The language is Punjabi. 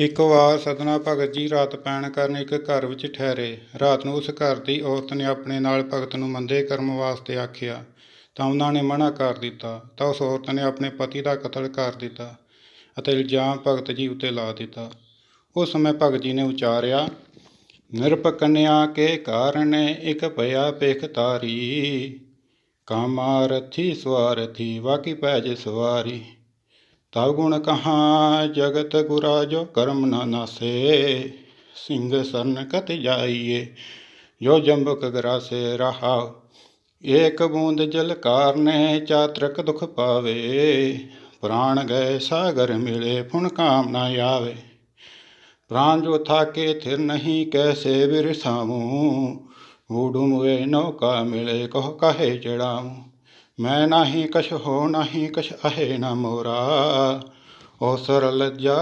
ਇੱਕ ਵਾਰ ਸਦਨਾ ਭਗਤ ਜੀ, ਰਾਤ ਪੈਣ ਕਾਰਨ ਇੱਕ ਘਰ ਵਿੱਚ ਠਹਿਰੇ। ਰਾਤ ਨੂੰ ਉਸ ਘਰ ਦੀ ਔਰਤ ਨੇ ਆਪਣੇ ਨਾਲ ਭਗਤ ਨੂੰ ਮੰਦੇ ਕਰਮ ਵਾਸਤੇ ਆਖਿਆ, ਤਾਂ ਉਹਨਾਂ ਨੇ ਮਨਾ ਕਰ ਦਿੱਤਾ। ਤਾਂ ਉਸ ਔਰਤ ਨੇ ਆਪਣੇ ਪਤੀ ਦਾ ਕਤਲ ਕਰ ਦਿੱਤਾ ਅਤੇ ਇਲਜ਼ਾਮ ਭਗਤ ਜੀ ਉੱਤੇ ਲਾ ਦਿੱਤਾ। ਉਸ ਸਮੇਂ ਭਗਤ ਜੀ ਨੇ ਉਚਾਰਿਆ, ਨਿਰਪਕਨਿਆ ਕੇ ਕਾਰਨ ਇੱਕ ਭਇਆ ਪੇਖ ਤਾਰੀ ਕਾਮਾਰਥੀ ਸਵਾਰਥੀ, ਵਾਕੀ ਪੈਜ ਸਵਾਰੀ। ਤਵ ਗੁਣ ਕਹਾ, ਜਗਤ ਗੁਰਾ ਜੋ ਕਰਮ ਨ ਨਾਸੇ। ਸਿੰਘ ਸਰਨ ਕਤ ਜਾਈਏ, ਜੋ ਜੰਬਕ ਗਰਾਸੇ ਰਹਾ ਏਕ ਬੂੰਦ ਜਲ ਕਾਰਨੇ, ਚਾਤਰਕ ਦੁਖ ਪਾਵੇ। ਪ੍ਰਾਣ ਗਏ ਸਾਗਰ ਮਿਲੇ ਫੁਨ ਕਾਮ ਆਵੇ। ਪ੍ਰਾਣ ਜੋ ਥਾਕੇ, ਥਿਰ ਨਹੀਂ ਕੈਸੇ ਵਿਰਸਾਵੂੰ ਊੜੂ ਮੁਏ ਨੌਕਾ ਮਿਲੇ, ਕਹ ਕਾਹੇ ਚੜਾਵੂੰ ਮੈਂ ਨਾਹੀ ਕਛ ਹੋ ਨਾਹੀ ਕਛ ਅਹੇ ਨ ਮੋਰਾ ਓ ਸਰਲ ਜਾ